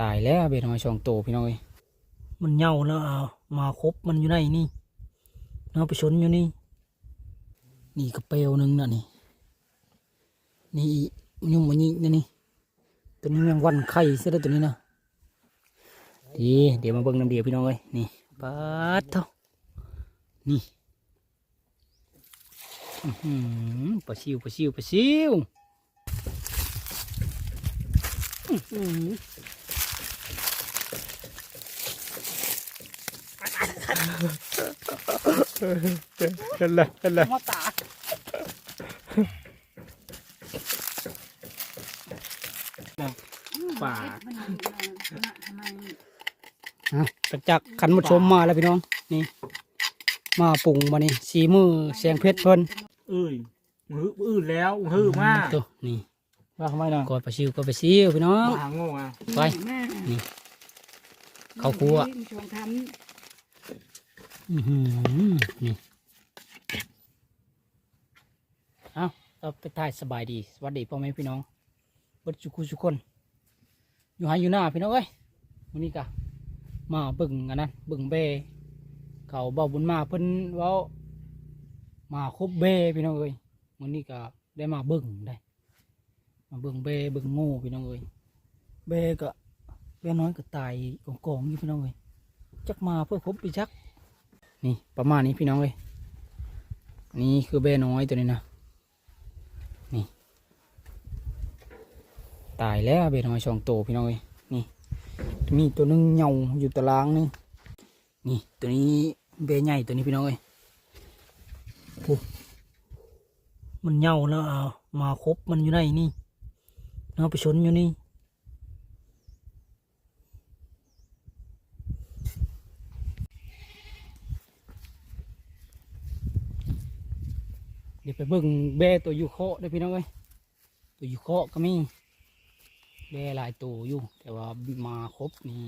ตายแล้วเบ็ดน้อยสองตัวพี่น้องเอ้ยมันเห่าแล้วเอามาครบมันอยู่ในนี่เอาไปชนอยู่นี่ นี่กระเปลวหนึ่งน่ะนี่ นี่มันยุ่งมันนี่นี่นี่ตัวนี้ยังวันไข่เสียแล้วตัวนี้นะดีเดี๋ยวมาเบิ่งน้ำเดียวพี่น้องเอ้ยนี่ปัดเท่านี่ปลาซิวปลาซิวปลาซิว อื้อหือกันละกันละมาตาป่ามันทำไมอะจากขันมาชมมาแล้วพี่น้อง นี่ มาปรุงมานี่สีมือแสงเพชรเพิ่นเอ้ยมืออื่นแล้วฮือมากตัวนี่ว่าทำไมนะกอดปลาซิวกอดปลาซิวพี่น้องหาโง่อะไปนี่ข้าคั่วชงทอื้อหือ นี่เอาเราไปถ่ายสบายดีสวัสดีพ่อแม่พี่น้องบิดจุกุทุกคน อยู่หายอยู่หน้าพี่น้องเอ้ยวันนี้กะมาบิ่งอันนั้นบิ่งเบเขาเบาบุญมาเพิ่นเว้ามาคบเบพี่น้องเอ้ยวันนี้ก็ได้มาบิ่งได้มาบิ่งเบบิ่งโง่พี่น้องเอ้ยเบก็เบน้อยก็ตายกองๆอยู่พี่น้องเอ้ยจักมาเพื่อครบปีจัก นี่ประมาณนี้พี่น้องเลยนี่คือเบน้อยตัวนี้นะนี่ ตายแล้วเบน้อยสองตัวพี่น้องเลยนี่มีตัวหนึงเหย่าอยู่ตารางนึงนี่ตัวนี้เบใหญ่ตัวนี้พี่น้องเลยโอ้มันเหย่าแล้วเอามาครบมันอยู่ในนี่เอาไปชนอยู่นี่ ดี๋ยวไปเบิ่งแบตัวยูเคาะด้พี่น้องเอ้ยตัวยูเคาะก็มีแบหลายตัวอยู่ แต่ว่ามาครบนี่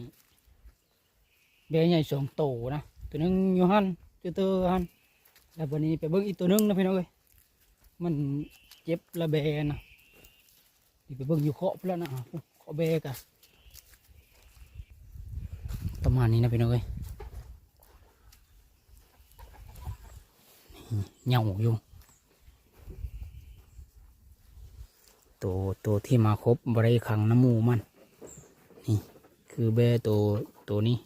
แบใหญ่สองตัวนะตัวนึงอยู่หันตัวเตอหันแล้ววันนี้ไปเบิ่งอีกตัวนึงนะพี่น้องเอ้ยมันเจ็บละแบนะเดี๋ยวไปเบิ่งยูเคาะพแล้วนะอะเคาะแบกันประมาณนี้นะพี่น้องเอ้ยนี่เหย่าอยู่ ตัวตัวที่มาครบบริขังน้ำมูมันนี่คือแบตัวตัวนี้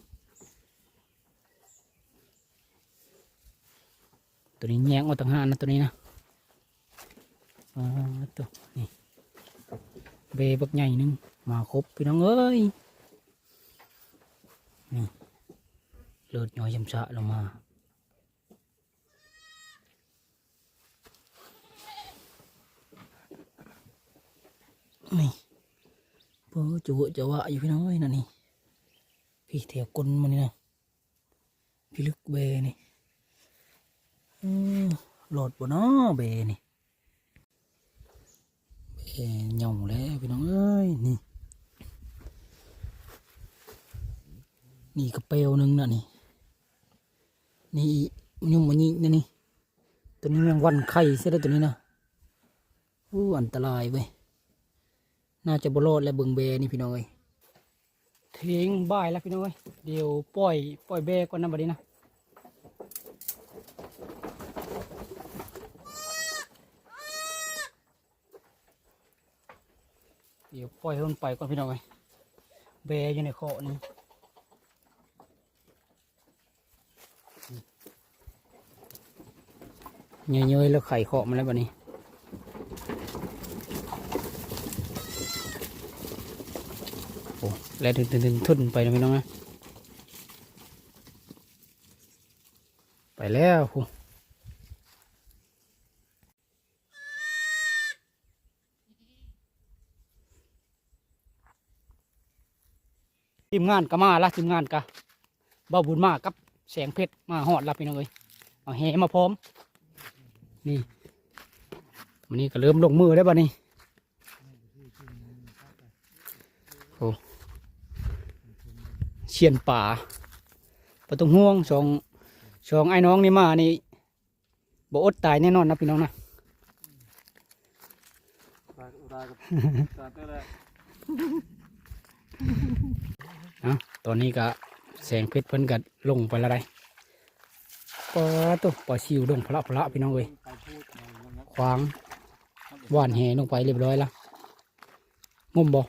ตัวนี้แยกออกต่างหากนะตัวนี้นะอ่าตัวนี่เบบักใหญ่นึงมาครบพี่น้องเอ้ยนี่เลือดย้อยยำสะลงมา นี่เพื่อจะวะจะวะอยู่พี่น้อยนั่นนี่พี่แถวกลนมันนี่นะพี่ลึกเบนี่โหลดบ่เนาะเบนี่เบเหย่าแล้วพี่น้องเอ้ยนี่ นี่กระเปลวหนึงน่ะนี่นี่มันยุ่งมันนี่นี่นี่ตัวนี้ยังวันไข่เสียแล้วตัวนี้นะอู้อันตรายเว้ย น่าจะบรอดและเบิงเบนี่พี่น้องเอ้ยทิ้งบ่ายแล้วพี่น้องเอ้ยเดี๋ยวปล่อยปล่อยเบก่อนนะบัดนี้นะเดี๋ยวปล่อยให้มันไปก่อนพี่น้องเอ้ยเบอยู่ในคอนี่เยอะๆแล้วไข่เคาะมาแล้วบัดนี้ โอ้ แล้วถึงถึงถึงทุ่นไปนะพี่น้องนะไปแล้วพูทีมงานก็มาละทีมงานกะบ่าวบุญมากับแสงเพชรมาหอดรับพี่น้องเอ้ยเอาแหมาพร้อม นี่วันนี้ก็เริ่มลงมือแล้วบ้านี้ เชียนป่าปะตองห่วงสองสองไอ้น้องนี่มานี่บ่อดตายแน่นอนนะพี่น้องนะตายกับตายกับตายได้อะตอนนี้ก็แสงเพชรเพิ่นก็ลงไปแล้วได้ปอตัวปอชิวลงพละพละพี่น้องเอ้ยขวางหว่านแหลงไปเรียบร้อยแล้วงมบ่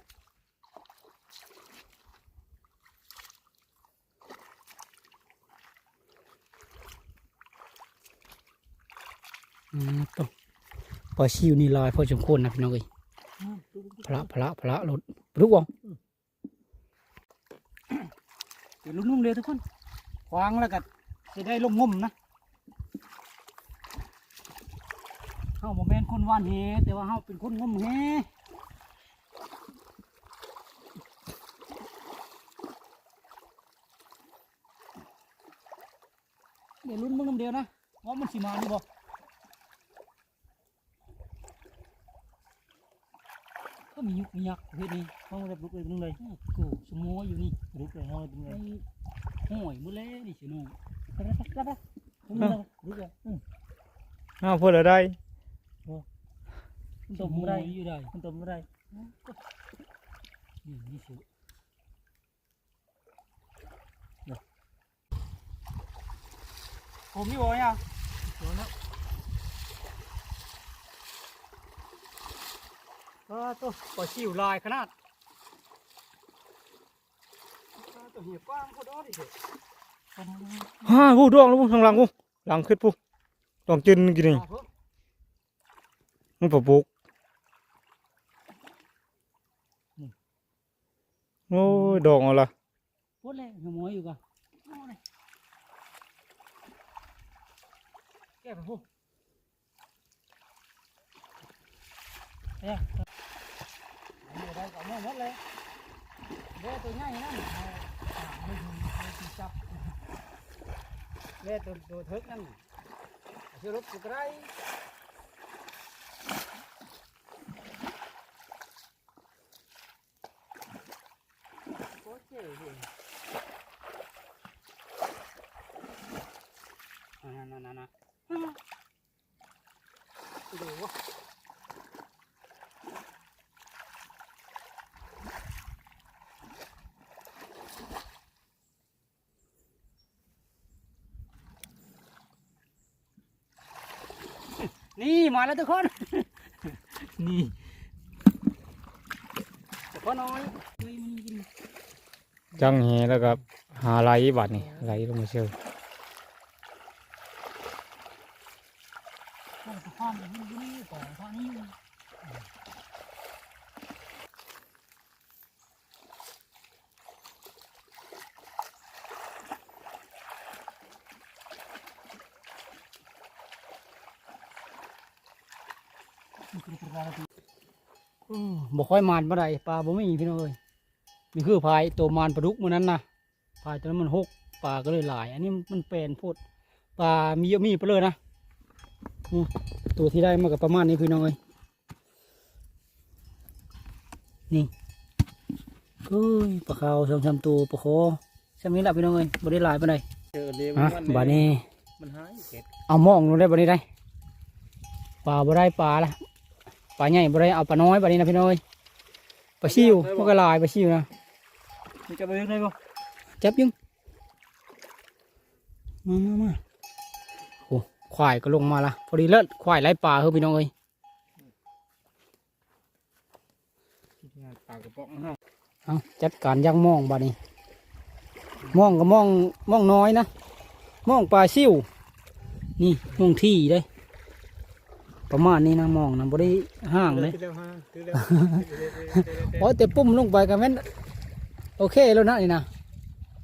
อืมตัวปอชิวนี่ลอยพอสมควรนะพี่น้องเอ้ยพละพละพละรถรู้บ่เดี๋ยวลุ่มๆเร็วทุกคนควางแล้วก็จะได้ลงงมนะเฮาโมเมนคนวานเฮแต่ว่าเฮาเป็นคนงมเฮเดี๋ยวลุ้นมึงน้ำเดียวนะว่ามันสิมานี่บ่ก็ มียุกมียักษ์ประเภทนี้ห้องรับลุกเลยนึงเลยอ้าวกูสมออยู่นี่ลุกเลยห้องเป็นไงไอ้ห่วยมือเล่นี่สิหนูรับรับรับรับลุกเลยอ้าวพูดอะไรได้มันตบไม่ได้อยู่ได้มันตบไม่ได้นี่นี่สิผมนี่บอกยังตัวนั้น ก็ตัวปล่อยชิวลายขนาดตัวเหี่ยกว้างพอดอดิเถอะฮ่ากูดวงแล้วกูทางหลังกูหลังขึ้นกูดวงจินกินนี่มาเถอะมันปะปุกโอ้ยดอกอาละพูดเลยหัวหมออยู่กันเอาเลยแก้ไปพูดเอ๊ะอันนี้ ได้ก็เอาหมดหมดเลยเด้อตัวใหญ่นั่นเอาเอา ไม่มีไม่มีจับเด้อตัวตัวเถิกนั่นเอาชื่อรถสุกไรโคตรเจ๋เลยนั่นนั่นนั่นนั่นดูวะนี่มาแล้วทุกคน นี่แต่พอน้อยไม่มีกินจังเฮแล้วก็หาไหลบัดนี่ไหลลงมาเชื่อข้าวข้าวมันอยู่นี่ก่อนข้าวนี้อืม บ่ค่อยมานบ่ได้ปลาบ่มีพี่น้องเอ้ยนี่คือพายตัวมานปลาดุกมื้อนั้นนะพายตัวนั้นมันหกปลาก็เลยหลาย อันนี้มันเป็นโพดปลามีเยอะมีไปเลยนะอืมตัวที่ได้มากับประมาณนี้พี่น้องเอ้ยนี่เอ้ยปลาขาวสองสามตัวปลาคอใช่ไหมล่ะพี่น้องเอ้ยบ่ได้หลายปานใดเจอเลี้ยงอะมันบาดนี้มันหายเก็ดเอาหมองลงได้บ่นี้ได้ปลาบ่ได้ปลาละ ปลาใหญ่บ่ได้เอาปลาน้อยบ่นี้นะพี่น้องเอ้ยปลาชิวมันก็หลายปลาชิวนะมันจะไปยังไงบ่จับยังมามามาโอ้ควายก็ลงมาละพอดีเลิศควายไล่ปลาเฮ้ยพี่น้องเอ้ยงานปากกระป๋องเฮาเอาจัดการย่างมองบาดนี้มองก็มองมองน้อยนะมองปลาซิวนี่มองที่เลย ประมาณนี้นะมองนะบ่ได้ห่างเลยโอ้แต่ปุ่มลงไปกันแม่นโอเคแล้วนะนี่นะ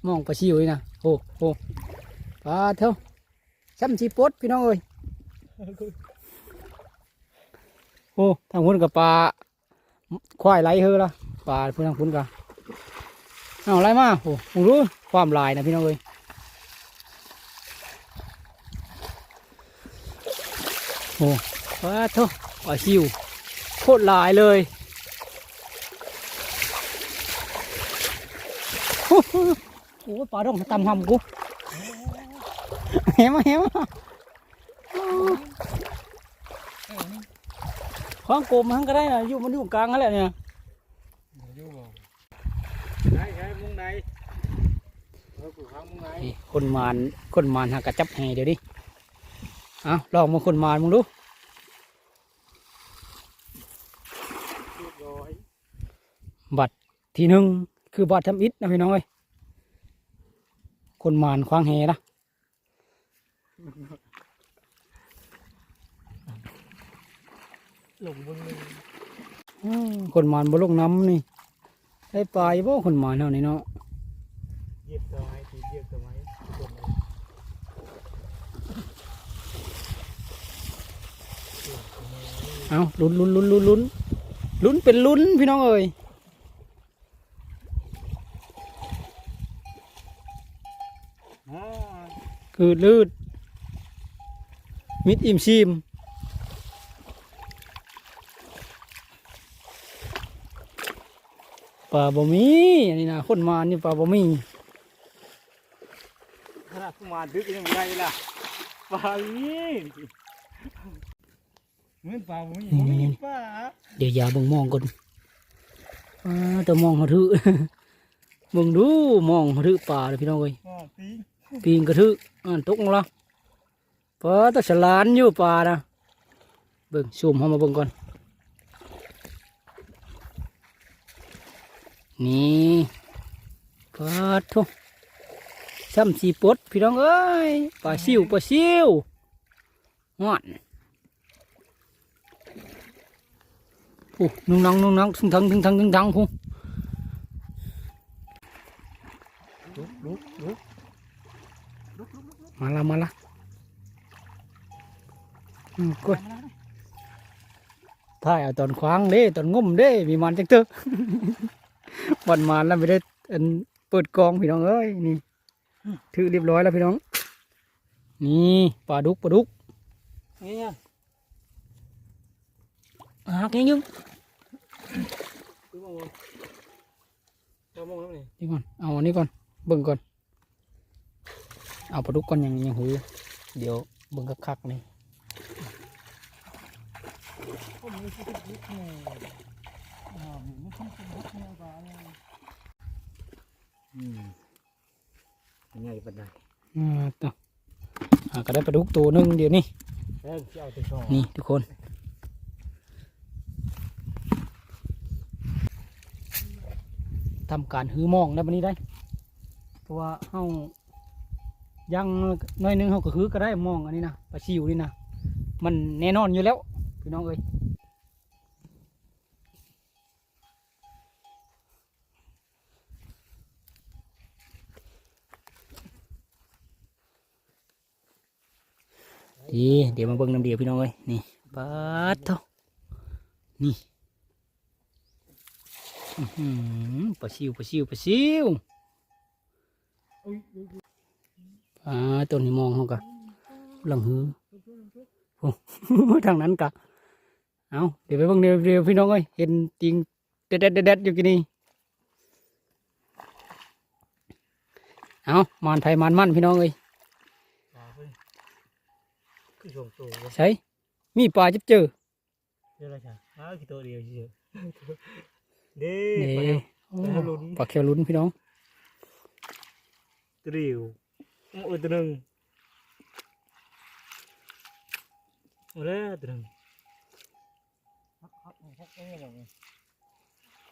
มองปลาชิวนี่นะโอ้โหปลาเท่าซ้ำชีปดพี่น้องเอ้ยโอ้ทางพุ่นกับปลาควายไหลเฮอละปลาพุ่นทางพุ่นกับเอาไรมาโอ้โหรู้ความลายนะพี่น้องเอ้ยโอ้ ปลาเท่าปลาชิวโคตรหลายเลยโอ้โหโอ้ยปลาดองตำหำกูเห็นมาเห็นมาข้างโกมมันก็ได้นะอยู่มันอยู่กลางนั่นแหละเนี่ยอยู่บ่ได้ใช่มุงไงนี่คนมานคนมานหากระจับแห่เดี๋ยวดิ เอาลองมาคนมานมึงดู เรีย บร้อยบัตรที่หนึ่งคือบัตรทำอิฐนะพี่น้องเอ้ยคนมานควางแห่นะหลงบนเลยอืมคนมานบ่ลงน้ำนี่ ได้ปลาอยู่บ่คนมานเท่านี้เนาะเหยียบตัวไม้ตีเหยียบตัวไม้กดเลยเอาลุ้นลุ้นลุ้นลุ้นลุ้น ลุ้นเป็นลุ้นพี่น้องเอ้ยคือลืด มิดอิ่มชิมปลาบ่มีอันนี้นะคนมานนี่ปลาบ่มีขนาดมาดึกยังไม่ได้ล่ะปลานี่ เหมือนปลาไม่มีปลาเดี๋ยวอย่าเบิ่งมองก่อนอ่าแต่มองเขาถือเบิ่งดูมองเขาถือปลาเลยพี่น้องเอ้ยอ๋อตีปีนกระถืออ่านตกลงละปลาตะฉลานอยู่ปลานะเบิ่งซูมเข้ามาเบิ่งก่อนนี่ปลาทุซ้ำสีปดพี่น้องเอ้ยปลาซิวปลาซิวหวาน โอ้นุ่งนังนุ่งนังทึงทังทึงทังทึงทังพูลุกลุกลุกมาละมาละอืมกดถ่ายเอาตอนคว้างเด้ตอนงมเด้มีมันจังเตอวันมาแล้วไม่ได้อันเปิดกองพี่น้องเอ้ยนี่ถือเรียบร้อยแล้วพี่น้อง นี่ปลาดุกปลาดุกนี่ยังหาแกงยึง นี่นี่ก่อน เอาอันนี้ก่อน เบิ่งก่อน เอาปลาดุกก่อนยังยังหูอยู่เดี๋ยวเบิ่งคักๆนี่ผมไม่ใช่ลุกแน่อ่าไม่ใช่ลุกแน่ปลาเนี่ยอืมยังไงปันไดอ่าต่ออ่าก็ได้ปลาดุกตัวหนึงเดี๋ยวนี้เอ้ยจะเอาตัวช่องนี่ทุกคน ทำการหื้อมองได้บันนี้ได้ เพราะว่าเฮายังน้อยหนึงเฮาก็หื้อก็ได้มองอันนี้นะปลาชิวนี่นะมันแน่นอนอยู่แล้วพี่น้องเอ้ยดีเดี๋ยวมาเบิ่งน้ำเดียวพี่น้องเอ้ยนี่ปัดเท่านี่ ปลาชิวปลาชิวปลาชิวอุ้ยอ่าต้นนี้มองเขากะหลังหือโอ้ทางนั้นกะเอาเดี๋ยวไปเบิ่งเดี๋ยวเดี๋ยวพี่น้องเอ้ยเห็นจริงเด็ดเด็ดเด็ดเด็ดอยู่กี่นี่เอามานไทยมานมั่นพี่น้องเอ้ยปลาเพิ่งคือช่วงตัววะใช่มีปลาจับเจอเดี๋ยวอะไรจ้ะอ้าวคือตัวเดียวเฉยๆ เด้นี่ปลาเดียวโอ้ปลาลุ้นปลาเขียวลุ้นพี่น้องตัวเดียวโอ้ยตัวหนึ่งโอ้ยตัวหนึ่ง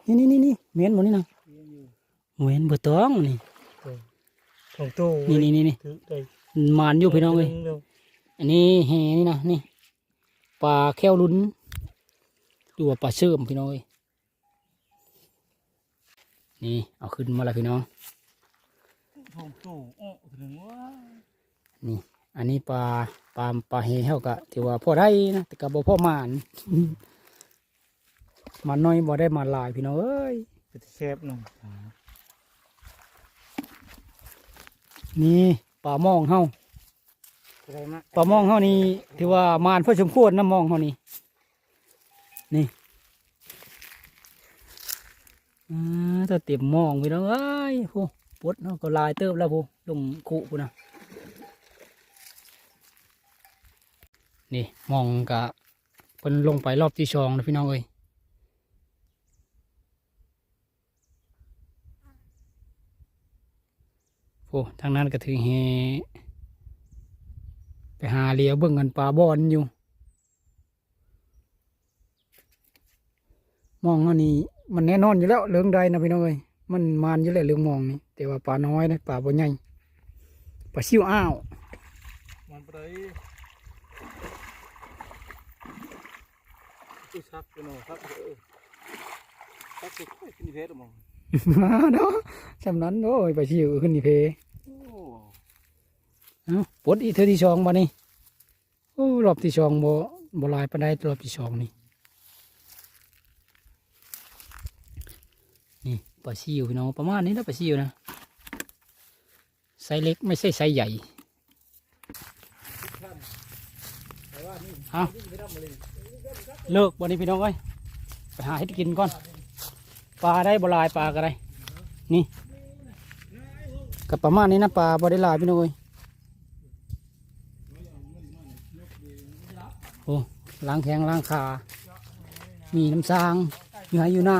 นี่นี่นี่นี่เมียนหมดนี่นะเมียนเบอร์ตองนี่ของตัวนี่นี่นี่นี่ถือได้มานอยู่พี่น้องเอ้ยตัวหนึ่งอันนี้แหนี่นะนี่ปลาแก้วลุ้นดูว่าปลาเชื่อมพี่น้องเอ้ย นี่เอาขึ้นมาแล้วพี่น้องของตัวโอ้ตัวหนึ่งว้าอันนี้ปลาปลาปลาเฮเฮากะถือว่าพอได้นะแต่กับบ่พ่อมานมันน้อยบ่ได้มาหลายพี่น้องเอ้ยเป็นเชฟหนึ่งนี่ปลามองเฮาอะไรมาปลามองเฮานี่ถือว่ามานเพื่อสมควรน้ำมองเฮานี่นี่ อ่าถ้าเต็มมองพี่น้องเอ้ยผู้ปดเฮาะก็ลายเติบแล้วผู้ลงคุผู้นะนี่มองกะเพิ่นลงไปรอบที่สองนะพี่น้องเอ้ยโอ้ทางนั้นก็ถือแฮไปหาเลียวเบิ่งกันปลาบอนอยู่ มองอันนี้ มันแน่นอนอยู่แล้วเรื่องใดนะพี่น้องเอ้ยมันมานอยู่แล้วเรื่องมองนี่แต่ว่าปลาน้อยนะปลาบ่ใหญ่ปลาซิวอ้าวมันไปกูชักไปหน่อยครับเออชักไปขึ้นเพชรมองมาเนาะสำนั้นโอ้ยปลาซิวขึ้นนี่เพโอ้เอ้าปลดอีกเท่าที่สองบ่นี่โอ้รอบที่สองบ่บ่หลายปานใดรอบที่สองนี่นี่ป ลาซิวพี่น้องประมาณนี้นะปลาซิวนะไซส์เล็กไม่ใช่ไซส์ใหญ่เอาเลิกวันนี้พี่น้องเอ้ยไปหาเห็ดกินก่อนปลาได้บลายปลาก็ได้นี่กับประมาณนี้นะปลาบได้ลายพี่น้องเอ้ยโอ้ล้างแข้งล้างขา มีน้ำซางอยู่ให้อยู่หน้า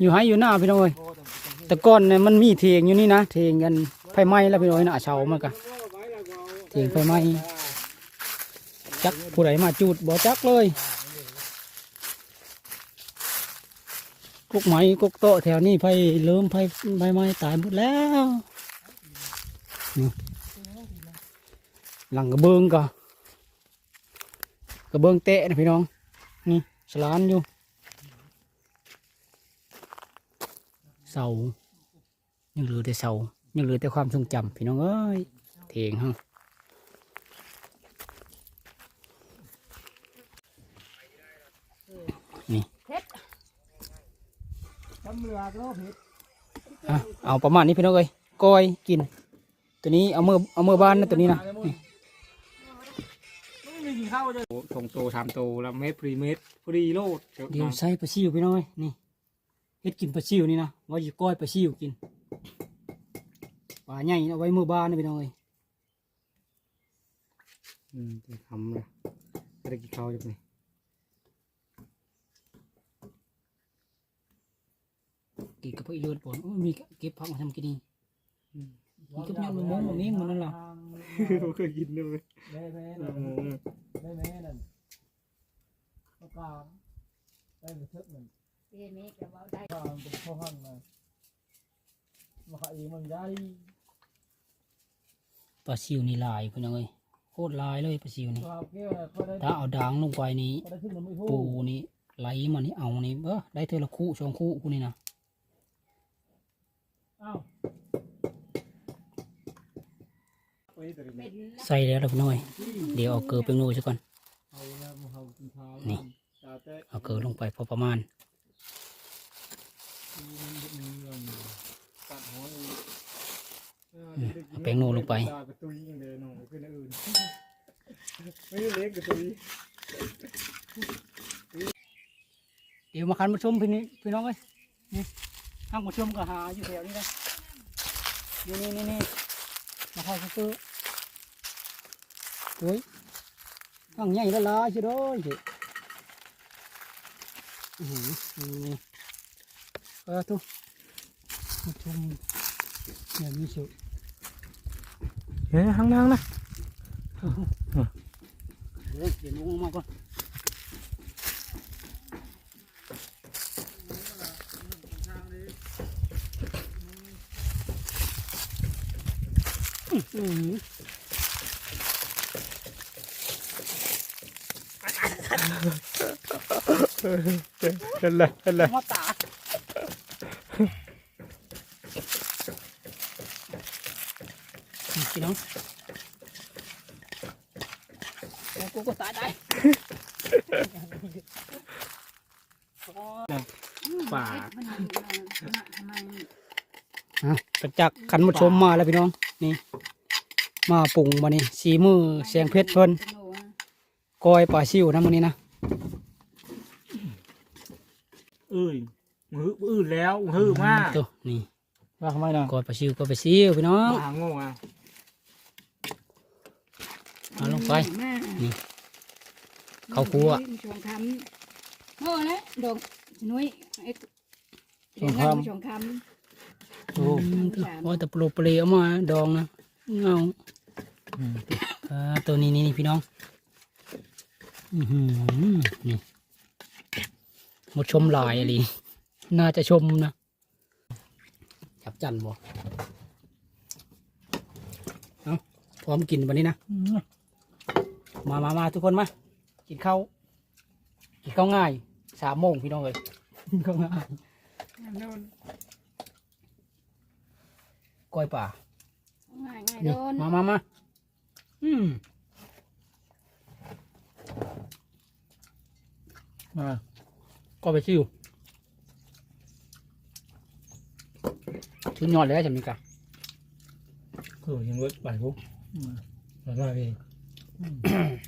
อยู่ให้อยู่หน้าพี่น้องเอ้ยแต่ก่อนเนี่ยมันมีเทียงอยู่นี่นะเทียงกันไฟไหม้แล้วพี่น้องเอ้ยนะเชามันก็เทียงไฟไหม้จักผู้ใดมาจูดบ่จักเลยกุกไหม้กุกโตแถวนี้ไฟเริ่มไฟไฟไหม้ตายหมดแล้วหลังกระเบื้องก็กระเบื้องเตะนะพี่น้องนี่สลานอยู่ เสายังเหลือแต่เสายังเหลือแต่ความทรงจำพี่น้องเอ้ยเถียงฮะนี่ทำเรือก็เพชรอะเอาประมาณนี้พี่น้องเอ้ยก้อยกิน ตัวนี้เอามือเอามือบ้านนะตัวนี้นะนี่ไม่มีกินข้าวเลยสองโตสามโตแล้วเมตรพรีเมตรพรีโลดเดี๋ยวใส่ปลาซิวพี่น้องเอ้ยนี่ เฮ็ดกินปลาซิวนี่นะว่าจะก้อยปลาซิวกินปลาใหญ่เอาไว้มือบ้านนะพี่น้องเอ้ยอืมจะทำเลยไม่ได้กินข้าวจังเลยกินกับพวกอีเลือดปอนโอ้ยมีเก็บผักมาทำกินนี่มีกับยอดมะม่วงมะเม้งมันนั่นล่ะไม่เคยกินเลยแม่แม่โอ้โหแม่แม่นั่นประกาศได้ไปเทิดมัน เรียนนี้ก็เว้าได้กลางเป็นข้อหันมามาเองมันได้ปลาซิวนี่ลายพี่น้องเอ้ยโคตรลายเลยปลาซิวนี่ข้าวแก้วก็ได้ถ้าเอาด่างลงไปนี่ก็ได้ขึ้นมาไม่พูปูนี่ไหลมานี่เอานี่เออได้เธอละคู่สองคู่กูนี่นะอ้าวเป็นใส่แล้วเราพี่น้อยเดี๋ยวเอาเกลือไปโน่ซะก่อน เอาแล้วมาเอากินข้าวนี่ ตาแต่เอาเกลือลงไปพอประมาณ เอาแป้งโน่ลงไปเดียวหนูขึ้นอันอื่นไม่ได้เล็กกระตุยเดี๋ยวมาคันมาชมพี่นี่พี่น้องเอ้ยนี่ข้างมาชมก็หาอยู่แถวนี้นะนี่นี่นี่นี่มาเข้าซื้อโอ้ยข้างใหญ่ละลายชิโร่ยเด็อือหือ นี่เออทุกมาชมอย่างนี้สุดเฮ้ พี่น้องโอ้กูก็ตายได้ป่ามันอยู่นะทำไมอะหลังจากขันมาชมมาแล้วพี่น้อง นี่ มาปรุงมานี่สีมือแสงเพชรเพิ่นสนุกนะก้อยปลาซิวนะมันนี้นะเอ้ย มืออื่นแล้วมือมากตัวนี่ว่าทำไมน่ะก้อยปลาซิวก้อยปลาซิวพี่น้องมาหาโง่อะเอาลงไปแม่นี่ข้าวคั่วมีช่วงทำโอ้แล้วดอกนุ้ยไอ้สองคำเงินสองคโอ้โอ้แต่โปรเปรเอามาดองนะเงาอ่าตัวนี้นี่นี่พี่น้องอือหือนี่หมดชมหลายอะไร น่าจะชมนะจับจันบ่เอาพร้อมกินวันนี้นะ มามามาทุกคนมา กินข้าวกินข้าวง่าย สามโมงพี่น้องเลยกินข้าวง่ายำโดนก้อยป่าง่ายง่ายนี่โดนมามามาอืมมาก้อยไปชิว ชุดยอดเลยจะมีกะคือยังรถไปปุ๊บมาหน้าพี่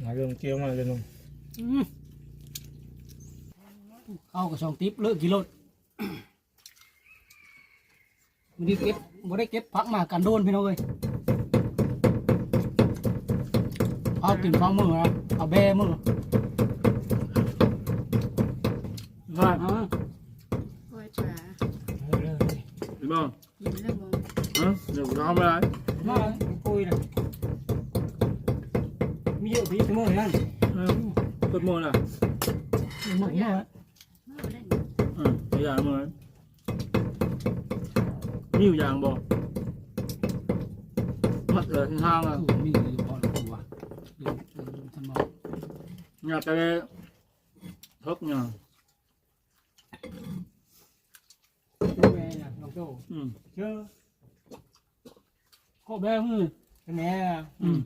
มาเริ่มเกี่ยวมาเลยนุ่มอืมเข้ากับช่องติ๊บเลิกกิโลมันได้เก็บบ่ได้เก็บพักมากันโดนพี่น้องเลยเอากินฟังมือนะเอาแบมือว่าเอากล้วยปลาหรือเปล่า กินแล้วบ่ฮะเดี๋ยวเราทำอะไรมาปุยเลยมีเยอะพี่สมองนั่นเออเปิดโมงล่ะหมดเยอะมาบ่ได้อืมตัวอย่างมือมีอยู่อย่างบอกมัดเลยห้างๆอะมีอยู่พอตัวเดี๋ยวทำมาอยากจะทบเนี่ย ดูแม่นะน้อง โตอืมเชื่อก็แบมือใช่ไหมอะอืม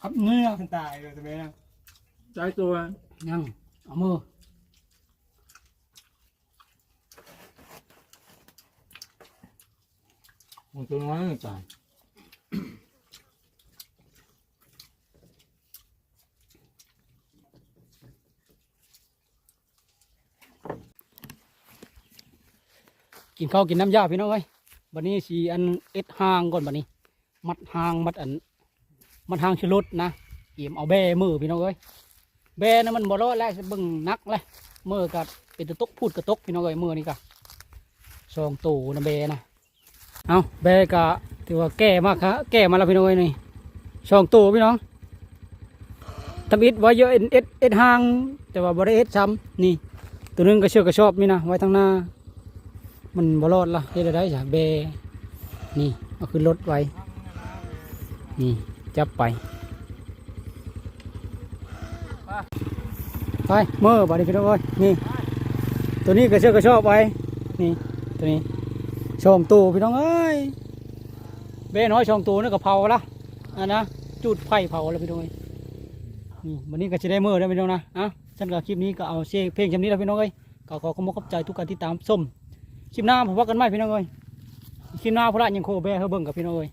ครับเนื้อมันตายเลยใช่ไหมอะใจตัวยังเอามือมันตัวน้อยจ่าย กินข้าวกินน้ำยาพี่น้องเอ้ยบัดนี้สีอันเอ็ดหางก่อนบัดนี้ มัดหางมัดอัน มัดหางชะลุดนะเกี่ยมเอาแบมือพี่น้องเอ้ยแบนะมันบ่รอดแล้วเบิ่งนักเลยมือกับเป็นตะตกพูดกระตกพี่น้องเอ้ยมือนี่กะสองตูนะแบนะเอาแบกะถือว่าแก่มากครับแก่มาแล้วพี่น้องเอ้ยนี่สองตูพี่น้องทำอิดไว้เยอะเอ็ดเอ็ดหาง แต่ว่าบ่ได้เอ็ดซ้ำนี่ตัวนึงก็เชือกกระชอบนี่นะไว้ทางหน้า มันบ่รอดละเฮ็ดได้จ้ะเบนี่เอาขึ้นรถไว้ นี่ จับไป ไปเมื่อบาดนี้พี่น้องเอ้ยนี่ ตัวนี้ก็เชื่อกกระชอบไว้นี่ ตัวนี้ช่องตูพี่น้องเอ้ยเบน้อยช่องตูนี่ก็เผาละอันนะจุดไฟเผาแล้วพี่น้องเอ้ยนี่วันนี้ก็จะได้เมื่อได้วพี่น้องนะอะฉันก็คลิปนี้ก็เอาเสียงเพลงจำนี้แล้วพี่น้องเอ้ยก็ขอขอบคุณขอบใจทุกการที่ตามส้ม คลิปหน้าผมว่ากันไหมพี่น้องเอ้ยคลิปหน้าพระยังโคแบเฮาเบิ่งกับพี่น้องเอ้ย